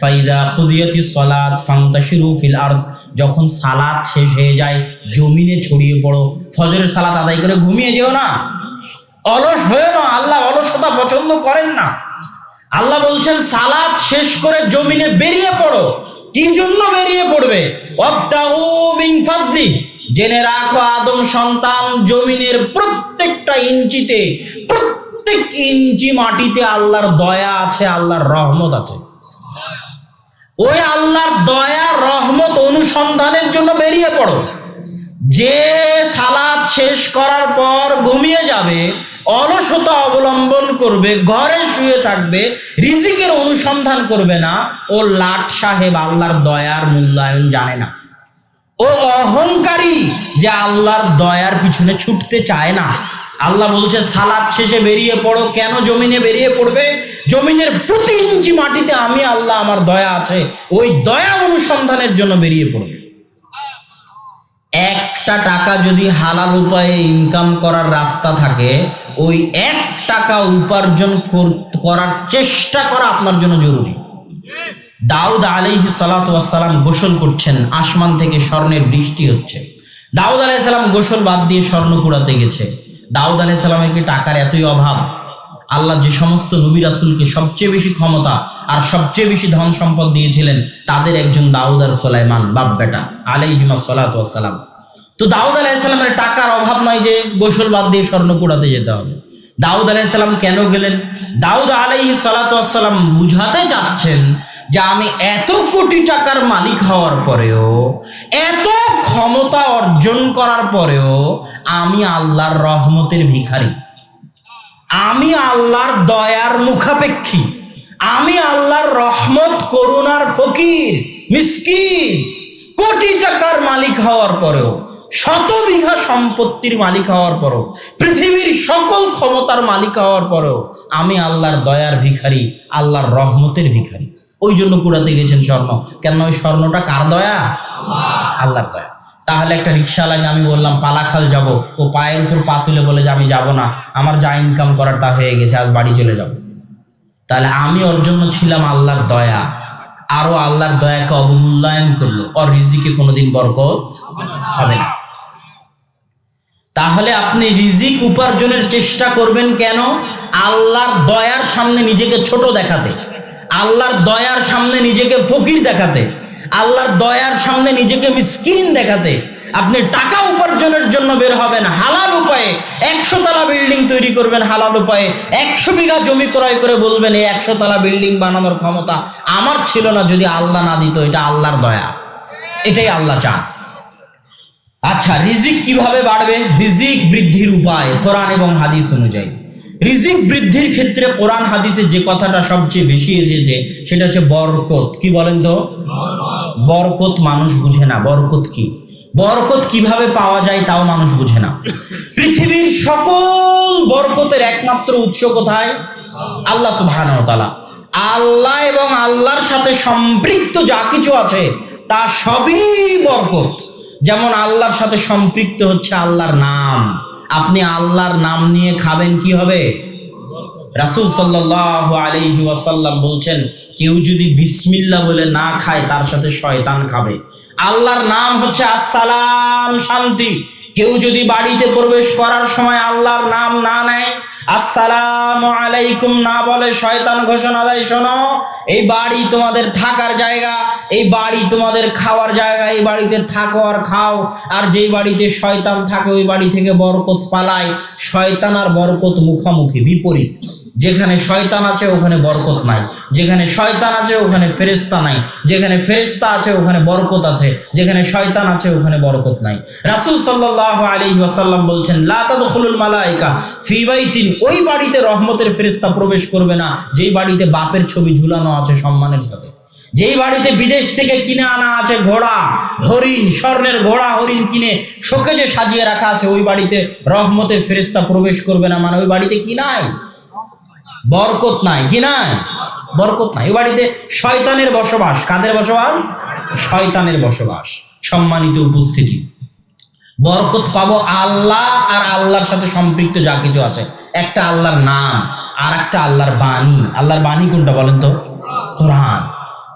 ফাইদা কুদিয়াতি সলাদ ফান্তাশিরু ফিল আরজ, যখন সালাত শেষ হয়ে যায়, জমিনে ছড়িয়ে পড়ো, ফজরের সালাত আদায় করে ঘুমিয়ে যেও না। অলস হয়ে না আল্লাহ অলসতা পছন্দ করেন না। আল্লাহ বলছেন, সালাত শেষ করে জমিনে বেরিয়ে পড়ো। কি জন্য বেরিয়ে পড়বে? জেনে রাখো আদম সন্তান জমিনের প্রত্যেকটা ইঞ্চিতে, প্রত্যেক ইঞ্চি মাটিতে আল্লাহর দয়া আছে, আল্লাহর রহমত আছে। ওই আল্লাহর দয়া, রহমত অনুসন্ধানের জন্য বেরিয়ে পড়ো। যে সালাদ শেষ করার পর ঘুমিয়ে যাবে, অলসতা অবলম্বন করবে, ঘরে শুয়ে থাকবে, রিজিকের অনুসন্ধান করবে না, ও লাট সাহেব আল্লাহর দয়ার মূল্যায়ন জানে না। ও অহংকারী যে আল্লাহর দয়ার পিছনে ছুটতে চায় না। আল্লাহ বলছে সালাদ শেষে বেরিয়ে পড়ো। কেন জমিনে বেরিয়ে পড়বে? জমিনের প্রতি ইঞ্চি মাটিতে আমি আল্লাহ আমার দয়া আছে। ওই দয়া অনুসন্ধানের জন্য বেরিয়ে পড়বে। একটা টাকা যদি হালাল উপায়ে ইনকাম করার রাস্তা থাকে, ওই এক টাকা উপার্জন কর- করার চেষ্টা করা আপনার জন্য জরুরি। দাউদ আলাইহি সালাম গোসল করছেন, আসমান থেকে স্বর্ণের বৃষ্টি হচ্ছে। দাউদ আলাইসাল্লাম গোসল বাদ দিয়ে স্বর্ণ কুড়াতে গেছে। দাউদ আলাইসাল্লামের কি টাকার এতই অভাব? আল্লাহ যে সমস্ত নবী রাসুলকে সবচেয়ে বেশি ক্ষমতা আর সবচেয়ে বেশি ধন সম্পদ দিয়েছিলেন, তাদের একজন দাউদ আর সোলাইমান বাপ বেটা, আলাইহিমা সালাম তো দাউদ আলাইসাল্লামের টাকার অভাব নয় যে গোসল বাদ দিয়ে স্বর্ণ কুড়াতে যেতে হবে। দাউদ আলাইসাল্লাম কেন গেলেন? দাউদ আলাইহি সালাতাম বুঝাতে চাচ্ছেন যে আমি এত কোটি টাকার মালিক হওয়ার পরেও এত ক্ষমতা অর্জন করার পরেও আমি আল্লাহর রহমতের ভিখারি। আমি আল্লাহর দয়ার মুখাপেক্ষী। আমি আল্লাহর রহমত, করুণার ফকির, মিসকিন। কোটি টাকার মালিক হওয়ার পরেও, শত বিঘা সম্পত্তির মালিক হওয়ার পরেও, পৃথিবীর সকল ক্ষমতার মালিক হওয়ার পরেও আমি আল্লাহর দয়ার ভিখারি, আল্লাহর রহমতের ভিখারি। ওই জন্য কুড়াতে গেছেন স্বর্ণ। কেন ওই স্বর্ণটা কার দয়া? আল্লাহর দয়া। তাহলে একটা রিক্সাওয়ালাকে আমি বললাম, পালাখাল যাব। ও পায়ের উপর পা তুলে বলে যে, আমি যাব না। আমার যা ইনকাম করার তা হয়ে গেছে, আজ বাড়ি চলে যাব। তাহলে আমি ওর জন্য ছিলাম আল্লাহর দয়া। আরও আল্লাহর দয়াকে অবমূল্যায়ন করল। ওর রিজিকে কোনোদিন বরকত হবে না। তাহলে আপনি রিজিক উপার্জনের চেষ্টা করবেন কেন? আল্লাহর দয়ার সামনে নিজেকে ছোট দেখাতে। আল্লাহর দয়ার সামনে নিজেকে ফকির দেখাতে। আল্লাহর দয়ার সামনে নিজেকে মিসকিন দেখাতে আপনি টাকা উপার্জনের জন্য বের হবেন, হালাল উপায়ে একশো তলা বিল্ডিং তৈরি করবেন, হালাল উপায়ে একশো বিঘা জমি ক্রয় করে বলবেন, এই একশো তলা বিল্ডিং বানানোর ক্ষমতা আমার ছিল না যদি আল্লাহ না দিত, এটা আল্লাহর দয়া। এটাই আল্লাহ চান। আচ্ছা রিজিক কীভাবে বাড়বে? রিজিক বৃদ্ধির উপায় কোরআন এবং হাদিস অনুযায়ী। রিজিক বৃদ্ধির ক্ষেত্রে কোরআন হাদিসে যে কথাটা সবচেয়ে বেশি এসেছে, সেটা হচ্ছে বরকত। কি বলেন তো? বরকত মানুষ বুঝে না। বরকত কি? বরকত কীভাবে পাওয়া যায় তাও মানুষ বুঝে না। পৃথিবীর সকল বরকতের একমাত্র উৎস কোথায়? আল্লাহ ওয়া আল্লাহ এবং আল্লাহর সাথে সম্পৃক্ত যা কিছু আছে, তা সবই বরকত। যেমন আল্লাহর সাথে সম্পৃক্ত হচ্ছে আল্লাহর নাম। আপনি আল্লাহর নাম নিয়ে খাবেন কি হবে? রাসুল সাল্লাহ আলহি ওয়াসাল্লাম বলছেন, কেউ যদি বিসমিল্লা বলে না খায়, তার সাথে শয়তান খাবে। আল্লাহর নাম হচ্ছে আসসালাম, শান্তি। কেউ যদি বাড়িতে প্রবেশ করার সময় আল্লাহর নাম না নেয়, আসসালাম আলাইকুম না বলে শয়তান ঘোষণা দেয়, শোনো, এই বাড়ি তোমাদের থাকার জায়গা, এই বাড়ি তোমাদের খাওয়ার জায়গা, এই বাড়িতে থাকো আর খাও, আর যেই বাড়িতে শয়তান থাকে, ওই বাড়ি থেকে বরকত পালায়, শয়তান আর বরকত মুখামুখি, বিপরীত। যেখানে শয়তান আছে, ওখানে বরকত নাই। যেখানে শয়তান আছে, ওখানে ফেরেস্তা নাই। যেখানে ফেরেস্তা আছে, ওখানে বরকত আছে। যেখানে শয়তান আছে, ওখানে বরকত নাই। রাসূল সাল্লাল্লাহু আলাইহি ওয়াসাল্লাম বলছেন, লা তাদখুলুল মালায়েকা ফি ওই বাড়িতে রহমতের ফেরেস্তা প্রবেশ করবে না। যেই বাড়িতে বাপের ছবি ঝুলানো আছে সম্মানের সাথে। যেই বাড়িতে বিদেশ থেকে কিনে আনা আছে ঘোড়া, হরিণ, স্বর্ণের ঘোড়া, হরিণ কিনে শোকেজে সাজিয়ে রাখা আছে, ওই বাড়িতে রহমতের ফেরেস্তা প্রবেশ করবে না। মানে ওই বাড়িতে কি নাই? বরকত নাই, কি নাই? বরকত নাই। ওই বাড়িতে শয়তানের বসবাস। কাদের বসবাস? শয়তানের বসবাস। সম্মানিত উপস্থিতি। বরকত পাবো আল্লাহ আর আল্লাহর সাথে সম্পৃক্ত যা কিছু আছে। একটা আল্লাহর নাম আর একটা আল্লাহর বাণী। আল্লাহর বাণী কোনটা বলেন তো? কোরআন।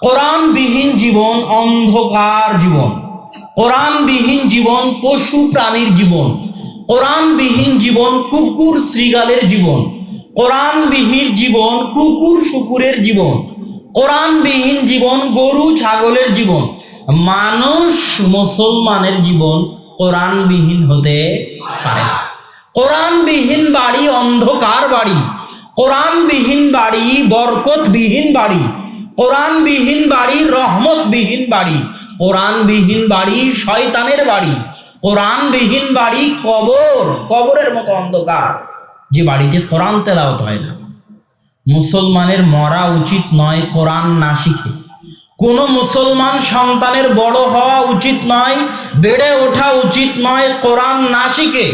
কোরআনবিহীন জীবন, অন্ধকার জীবন। কোরআনবিহীন জীবন, পশু প্রাণীর জীবন। কোরআনবিহীন জীবন, কুকুর শ্রীগালের জীবন। কোরআনবিহীন জীবন, কুকুর শুকুরের জীবন। কোরআনবিহীন জীবন, গরু ছাগলের জীবন। মানুষ মুসলমানের জীবন কোরআনবিহীন হতে পারে না। কোরআনবিহীন বাড়ি, অন্ধকার বাড়ি। কোরআনবিহীন বাড়ি, বরকতবিহীন বাড়ি। কোরআনবিহীন বাড়ি, রহমতবিহীন বাড়ি। কোরআনবিহীন বাড়ি, শয়তানের বাড়ি। কোরআনবিহীন বাড়ি, কবর, কবরের মতো অন্ধকার। যে বাড়িতে কোরআন তেলাওত হয় না। মুসলমানের মরা উচিত নয় কোরআন না শিখে। কোনো মুসলমান সন্তানের বড় হওয়া উচিত নয়, বেড়ে ওঠা উচিত নয় কোরআন না শিখে।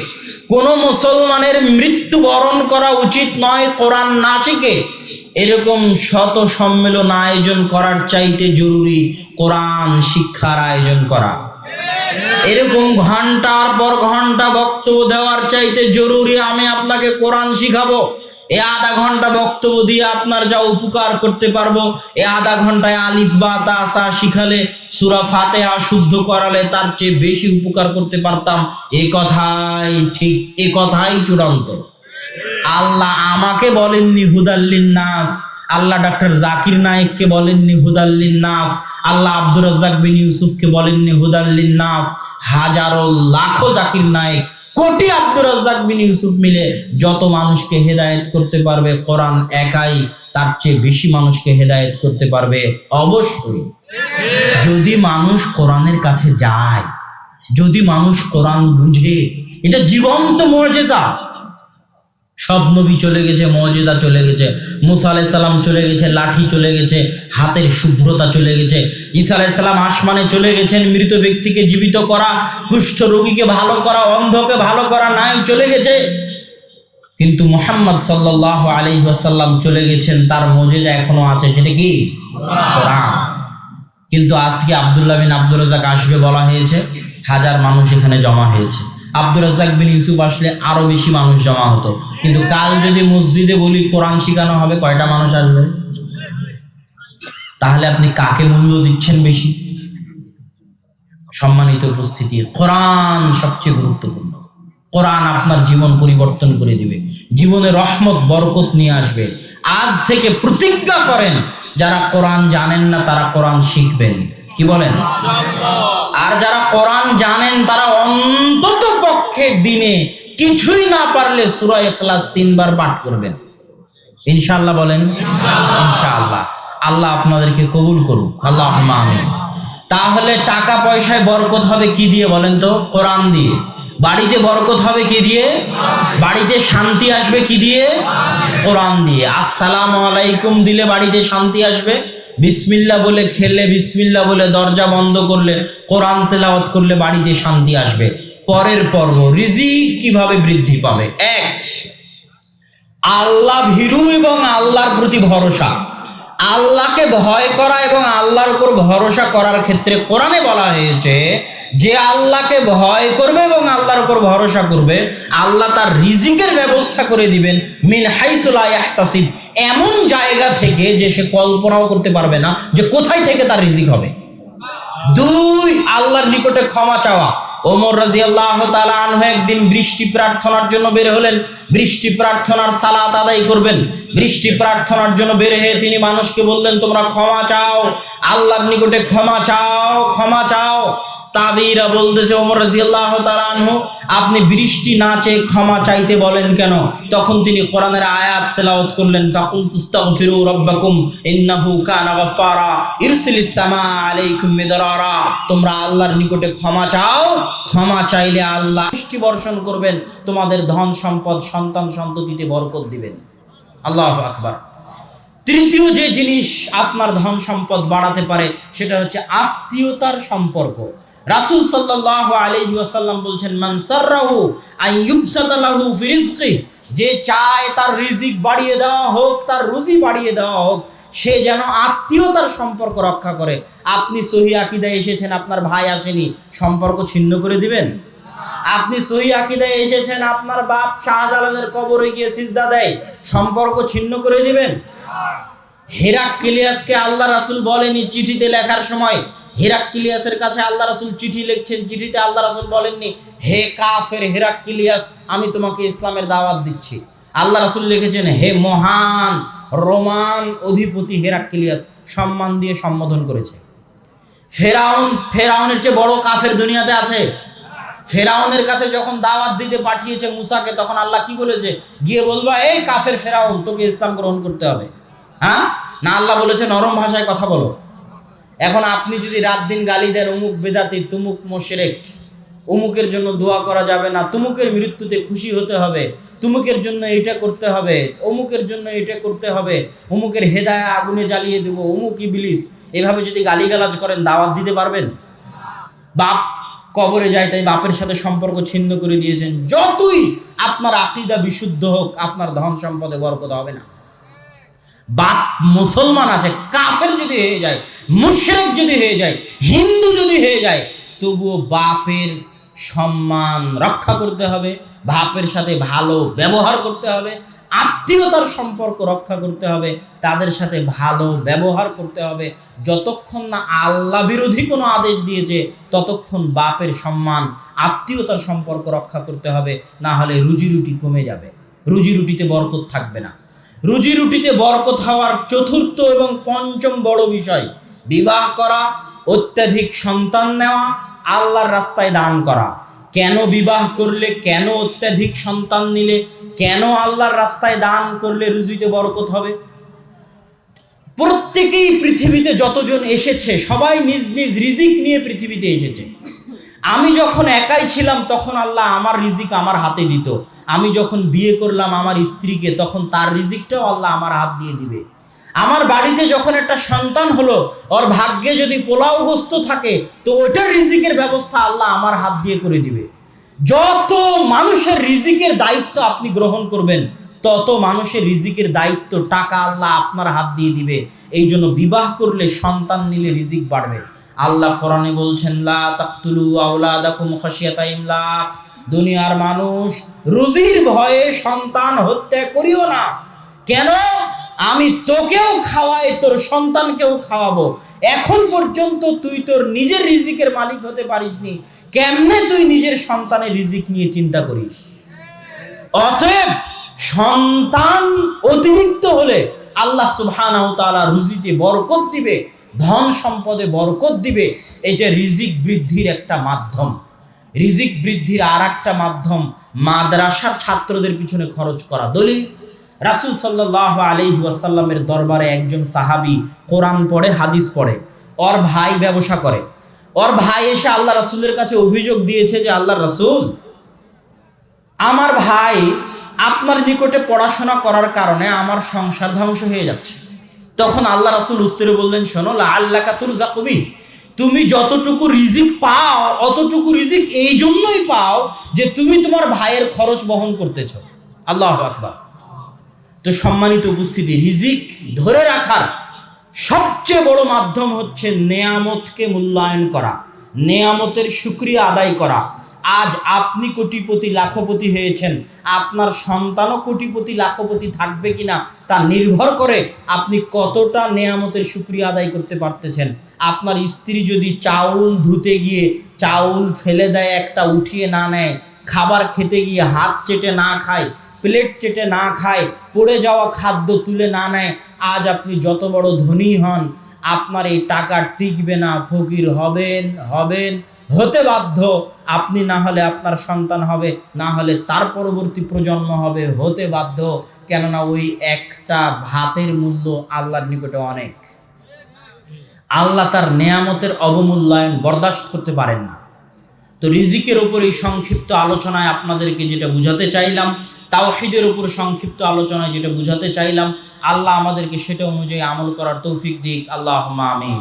কোনো মুসলমানের মৃত্যুবরণ করা উচিত নয় কোরআন না শিখে। এরকম শত সম্মেলন আয়োজন করার চাইতে জরুরি কোরআন শিক্ষার আয়োজন করা। এরকম ঘণ্টার পর ঘণ্টা বক্তব্য দেওয়ার চাইতে জরুরি আমি আপনাকে কোরআন শিখাবো। এ আধা ঘণ্টা বক্তব্য দিয়ে আপনার যা উপকার করতে পারব, এ আধা ঘন্টায় আলিফ বা তাসা শিখালে, সুরা ফাতেহা শুদ্ধ করালে তার চেয়ে বেশি উপকার করতে পারতাম। এ কথাই ঠিক, এ কথাই চূড়ান্ত। আল্লাহ আমাকে বলেননি হুদাল্লিন নাস আল্লাহ ডাক্তার জাকির নায়েককে বলেননি হুদাল্লিন নাস আল্লাহ আব্দুর রাজ্জাক বিন ইউসুফকে বলেননি হুদাল্লিন নাস হাজারো লাখো জাকির নায়েক, কোটি আব্দুর রাজ্জাক বিন ইউসুফ মিলে যত মানুষকে হেদায়েত করতে পারবে, কোরআন একাই তার চেয়ে বেশি মানুষকে হেদায়েত করতে পারবে, অবশ্যই। যদি মানুষ কোরআনের কাছে যায়, যদি মানুষ কোরআন বুঝে, এটা জীবন্ত মর্যাদা। সব নবী চলে গেছে মজেদা চলে গেছে, মুসা আলাইসাল্লাম চলে গেছে, লাঠি চলে গেছে, হাতের শুভ্রতা চলে গেছে। ঈসা আলাইসাল্লাম আসমানে চলে গেছেন, মৃত ব্যক্তিকে জীবিত করা, কুষ্ঠ রোগীকে ভালো করা, অন্ধকে ভালো করা নাই, চলে গেছে। কিন্তু মোহাম্মদ সাল্লাহ আলী ওয়াসাল্লাম চলে গেছেন, তার মজেজা এখনও আছে, সেটা কি? কিন্তু আজকে আবদুল্লাহ বিন আব্দুল রাজাক আসবে বলা হয়েছে, হাজার মানুষ এখানে জমা হয়েছে। আব্দুর রাজাক বিন ইউসুফ আসলে আরও বেশি মানুষ জমা হতো। কিন্তু কাল যদি মসজিদে বলি কোরআন শেখানো হবে, কয়টা মানুষ আসবে? তাহলে আপনি কাকে মূল্য দিচ্ছেন বেশি? সম্মানিত উপস্থিতি, কোরআন সবচেয়ে গুরুত্বপূর্ণ। কোরআন আপনার জীবন পরিবর্তন করে দিবে। জীবনে রহমত, বরকত নিয়ে আসবে। আজ থেকে প্রতিজ্ঞা করেন, যারা কোরআন জানেন না, তারা কোরআন শিখবেন। কি বলেন? আর যারা কোরআন জানেন, তারা অন্তত পক্ষে দিনে কিছুই না পারলে সুরা এখলাস তিনবার পাঠ করবেন। ইনশাল্লাহ বলেন? ইনশাআল্লাহ। আল্লাহ আপনাদেরকে কবুল করুক। আল্লাহ আমিন। তাহলে টাকা পয়সায় বরকত হবে কি দিয়ে বলেন তো? কোরআন দিয়ে। বাড়িতে বরকত হবে কি দিয়ে? বাড়িতে শান্তি আসবে কি দিয়ে? কোরআন দিয়ে। আসসালামু আলাইকুম দিলে বাড়িতে শান্তি আসবে। বিসমিল্লা বলে খেললে বিসমিল্লা বলে দরজা বন্ধ করলে, কোরআন তেলাওয়াত করলে বাড়িতে শান্তি আসবে। পরের পর্ব, রিজিক কীভাবে বৃদ্ধি পাবে? এক, আল্লাহ ভীরু এবং আল্লাহর প্রতি ভরসা। আল্লাহকে ভয় করা এবং আল্লাহর উপর ভরসা করার ক্ষেত্রে কোরআনে বলা হয়েছে যে আল্লাহকে ভয় করবে এবং আল্লাহর উপর ভরসা করবে, আল্লাহ তার রিজিকের ব্যবস্থা করে দিবেন। মিন হাইসুলা ইয়াহতাসিব। এমন জায়গা থেকে যে সে কল্পনাও করতে পারবে না যে কোথায় থেকে তার রিজিক হবে। দুই, আল্লাহর নিকটে ক্ষমা চাওয়া। ওমর রাজি আল্লাহ আনহ একদিন বৃষ্টি প্রার্থনার জন্য বের হলেন। বৃষ্টি প্রার্থনার সালাত আদায় করবেন। বৃষ্টি প্রার্থনার জন্য বের হয়ে তিনি মানুষকে বললেন, তোমরা ক্ষমা চাও, আল্লাহর নিকটে ক্ষমা চাও ক্ষমা চাও। তাবিরা বলতেছে ওমর রাজিয়াল্লাহ আনহু, আপনি বৃষ্টি না চেয়ে ক্ষমা চাইতে বলেন কেন? তখন তিনি কোরআনের আয়াত তেলাওয়াত করলেন ফাকুল তুস্তাগফিরু রাব্বাকুম, ইন্নাহু কানা গাফফারা, ইরসিলিস সামা আলাইকুম মিদরারা। তোমরা আল্লাহর নিকটে ক্ষমা চাও, ক্ষমা চাইলে আল্লাহ বৃষ্টি বর্ষণ করবেন, তোমাদের ধন সম্পদ সন্তান সন্ততিতে বরকত দিবেন। আল্লাহ আকবার। তৃতীয় যে জিনিস আপনার ধন সম্পদ বাড়াতে পারে, সেটা হচ্ছে আত্মীয়তার সম্পর্ক। রাসূল সাল্লাল্লাহু আলাইহি ওয়াসাল্লাম বলছেন, মান সাররাহু আইয়ুবসাতালাহু ফি রিজকি যে চায় তার রিজিক বাড়িয়ে দেওয়া হোক, তার রুজি বাড়িয়ে দেওয়া হোক, সে যেন আত্মীয়তার সম্পর্ক রক্ষা করে। আপনি সহি আকিদায় এসেছেন, আপনার ভাই আসেনি, সম্পর্ক ছিন্ন করে দিবেন? আপনি সহি আকিদায় এসেছেন, আপনার বাপ শাহজালালের কবরে গিয়ে সিজদা দেয়, সম্পর্ক ছিন্ন করে দিবেন? হেরাক্কিলিয়াসকে আল্লাহ রাসুল বলেনি চিঠিতে লেখার সময়। হেরাক্কিলিয়াসের কাছে আল্লাহ রাসুল চিঠি লিখছেন, চিঠিতে আল্লাহ রাসুল বলেননি, হে কাফের হেরাক্কিলিয়াস আমি তোমাকে ইসলামের দাওয়াত দিচ্ছি। আল্লাহ রাসুল লিখেছেন, হে মহান রোমান অধিপতি হেরাক্কিলিয়াস সম্মান দিয়ে সম্বোধন করেছে। ফেরাউন, ফেরাউনের চেয়ে বড় কাফের দুনিয়াতে আছে। ফেরাউনের কাছে যখন দাওয়াত দিতে পাঠিয়েছে মুসাকে, তখন আল্লাহ কি বলেছে? গিয়ে বলবা, এই কাফের ফেরাউন, তোকে ইসলাম গ্রহণ করতে হবে। হ্যাঁ? না আল্লাহ বলেছে, নরম ভাষায় কথা বলো। এখন আপনি যদি রাত দিন গালি দেন অমুক বেদাতি, তুমুক মোশরেক অমুকের জন্য দোয়া করা যাবে না, তুমুকের মৃত্যুতে খুশি হতে হবে, তুমুকের জন্য এইটা করতে হবে অমুকের জন্য এটা করতে হবে অমুকের হেদায় আগুনে জ্বালিয়ে দেবো অমুক ইবলিস। এভাবে যদি গালিগালাজ করেন, দাওয়াত দিতে পারবেন? বাপ কবরে যায়, তাই বাপের সাথে সম্পর্ক ছিন্ন করে দিয়েছেন। যতই আপনার আকিদা বিশুদ্ধ হোক, আপনার ধন সম্পদে বরকত হবে না। বাপ মুসলমান আছে, কাফের যদি হয়ে যায়, মুশরিক যদি হয়ে যায়, হিন্দু যদি হয়ে যায়, তবুও বাপের সম্মান রক্ষা করতে হবে, বাপের সাথে ভালো ব্যবহার করতে হবে আত্মীয়তার সম্পর্ক রক্ষা করতে হবে, তাদের সাথে ভালো ব্যবহার করতে হবে। যতক্ষণ না আল্লাহ বিরোধী কোনো আদেশ দিয়েছে, ততক্ষণ বাপের সম্মান, আত্মীয়তার সম্পর্ক রক্ষা করতে হবে, না হলে রুজি রুটি কমে যাবে। রুজি রুটিতে বরকত থাকবে না। রুজি রুটিতে বরকত হওয়ার চতুর্থ এবং পঞ্চম বড় বিষয়, বিবাহ করা, অত্যাধিক সন্তান নেওয়া, আল্লাহর রাস্তায় দান করা। কেন বিবাহ করলে, কেন অত্যাধিক সন্তান নিলে, কেন আল্লাহর রাস্তায় দান করলে রুজিতে বরকত হবে? প্রত্যেকেই পৃথিবীতে যতজন এসেছে, সবাই নিজ নিজ রিজিক নিয়ে পৃথিবীতে এসেছে। আমি যখন একাই ছিলাম, তখন আল্লাহ আমার রিজিক আমার হাতে দিত। আমি যখন বিয়ে করলাম আমার স্ত্রীকে, তখন তার রিজিকটাও আল্লাহ আমার হাত দিয়ে দিবে। আমার বাড়িতে যখন একটা সন্তান হলো, ওর ভাগ্যে যদি পোলাওগ্রস্ত থাকে, তো ওটার রিজিকের ব্যবস্থা আল্লাহ আমার হাত দিয়ে করে দিবে। যত মানুষের রিজিকের দায়িত্ব আপনি গ্রহণ করবেন, তত মানুষের রিজিকের দায়িত্ব টাকা আল্লাহ আপনার হাত দিয়ে দিবে। এই জন্য বিবাহ করলে সন্তান নিলে রিজিক বাড়বে। আল্লাহ কোরআনে বলছেন, লা দুনিয়ার মানুষ রুজির ভয়ে সন্তান হত্যা করিও না। কেন? আমি তোকেও খাওয়াই, তোর সন্তানকেও খাওয়াবো। এখন পর্যন্ত তুই তোর নিজের রিজিকের মালিক হতে পারিসনি। কেমনে তুই নিজের সন্তানের রিজিক নিয়ে চিন্তা করিস? অতএব সন্তান অতিরিক্ত হলে আল্লাহ সুবহানাহু তাআলা রুজিতে বরকত দিবে, ধন সম্পদে বরকত দিবে। এটা রিজিক বৃদ্ধির একটা মাধ্যম। রিজিক বৃদ্ধির আর একটা মাধ্যম মাদ্রাসার ছাত্রদের পিছনে খরচ করা। দলিল রাসুল সাল্লাহ ওয়াসাল্লামের দরবারে একজন সাহাবি কোরআন পড়ে, হাদিস পড়ে। ওর ভাই ব্যবসা করে। ওর ভাই এসে আল্লাহ রাসুলের কাছে অভিযোগ দিয়েছে যে আল্লাহ রাসুল, আমার ভাই আপনার নিকটে পড়াশোনা করার কারণে আমার সংসার ধ্বংস হয়ে যাচ্ছে। তখন আল্লাহ রাসুল উত্তরে বললেন, শোনো আল্লাহ কাতুর জাকবি তুমি যতটুকু রিজিক পাও, অতটুকু রিজিক এই জন্যই পাও যে তুমি তোমার ভাইয়ের খরচ বহন করতেছ। আল্লাহ আকবার। তো সম্মানিত উপস্থিতি, রিজিক ধরে রাখার সবচেয়ে বড় মাধ্যম হচ্ছে নেয়ামতকে মূল্যায়ন করা, নেয়ামতের সুক্রিয়া আদায় করা। আজ আপনি কোটিপতি, লাখপতি হয়েছেন, আপনার সন্তানও কোটিপতি, লাখপতি থাকবে কিনা তা নির্ভর করে আপনি কতটা নেয়ামতের সুক্রিয়া আদায় করতে পারতেছেন। আপনার স্ত্রী যদি চাউল ধুতে গিয়ে চাউল ফেলে দেয়, একটা উঠিয়ে না নেয়, খাবার খেতে গিয়ে হাত চেটে না খায় প্লেট চেটে না খায়, পড়ে যাওয়া খাদ্য তুলে না নেয়, আজ আপনি যত বড় ধনী হন, আপনার এই টাকা টিকবে না, ফকির হবেন হবেন, হতে বাধ্য, আপনি না হলে আপনার সন্তান হবে, না হলে তার পরবর্তী প্রজন্ম হবে, হতে বাধ্য, কেননা ওই একটা ভাতের মূল্য আল্লাহর নিকটে অনেক। আল্লাহ তার নেয়ামতের অবমূল্যায়ন বরদাস্ত করতে পারেন না। তো রিজিকের ওপর এই সংক্ষিপ্ত আলোচনায় আপনাদেরকে যেটা বুঝাতে চাইলাম তাওহিদের উপর সংক্ষিপ্ত আলোচনায় যেটা বুঝাতে চাইলাম, আল্লাহ আমাদেরকে সেটা অনুযায়ী আমল করার তৌফিক দিক। আল্লাহ আমিন।